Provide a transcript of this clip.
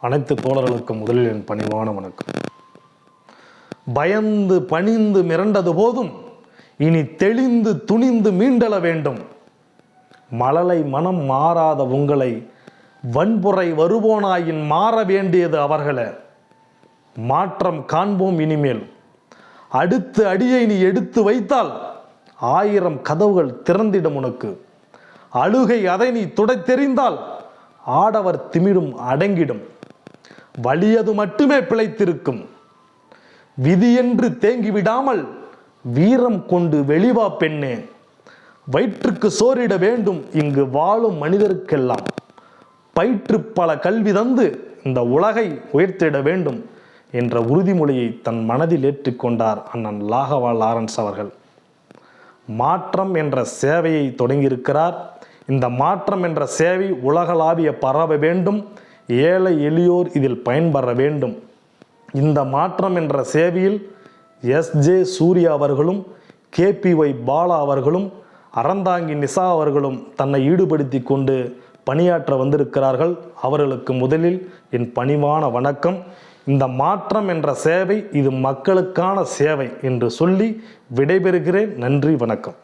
அனைத்து தோழர்களுக்கும் முதலில் என் பணிவான வணக்கம். பயந்து பணிந்து மிரண்டது போதும் இனி தெளிந்து துணிந்து மீண்டள வேண்டும். மழலை மனம் மாறாத உங்களை வன்புரை வருவோனாயின் மாற வேண்டியது அவர்களே. மாற்றம் காண்போம் இனிமேல். அடுத்து அடியை நீ எடுத்து வைத்தால் ஆயிரம் கதவுகள் திறந்திடும் உனக்கு. அழுகை அதை நீ துடைத்தெறிந்தால் ஆடவர் திமிடும் அடங்கிடும். வலியது மட்டுமே பிழைத்திருக்கும். விதியென்று தேங்கி விடாமல் வீரம் கொண்டு வெளிவா பெண்ணே. வயிற்றுக்கு சோறிட வேண்டும் இங்கு வாழும் மனிதருக்கெல்லாம். பயிற்று பல கல்வி தந்து இந்த உலகை உயர்த்திட வேண்டும் என்ற உறுதிமொழியை தன் மனதில் ஏற்றுக்கொண்டார் அண்ணன் லாகவா லாரன்ஸ் அவர்கள். மாற்றம் என்ற சேவையை தொடங்கியிருக்கிறார். இந்த மாற்றம் என்ற சேவை உலகளாவிய பரவ வேண்டும். ஏழை எளியோர் இதில் பயன்பெற வேண்டும். இந்த மாற்றம் என்ற சேவையில் எஸ். ஜே. சூர்யா அவர்களும் கேபிஒய் பாலா அவர்களும் அறந்தாங்கி நிசா அவர்களும் தன்னை ஈடுபடுத்தி கொண்டு பணியாற்ற வந்திருக்கிறார்கள். அவர்களுக்கு முதலில் என் பணிவான வணக்கம். இந்த மாற்றம் என்ற சேவை இது மக்களுக்கான சேவை என்று சொல்லி விடைபெறுகிறேன். நன்றி வணக்கம்.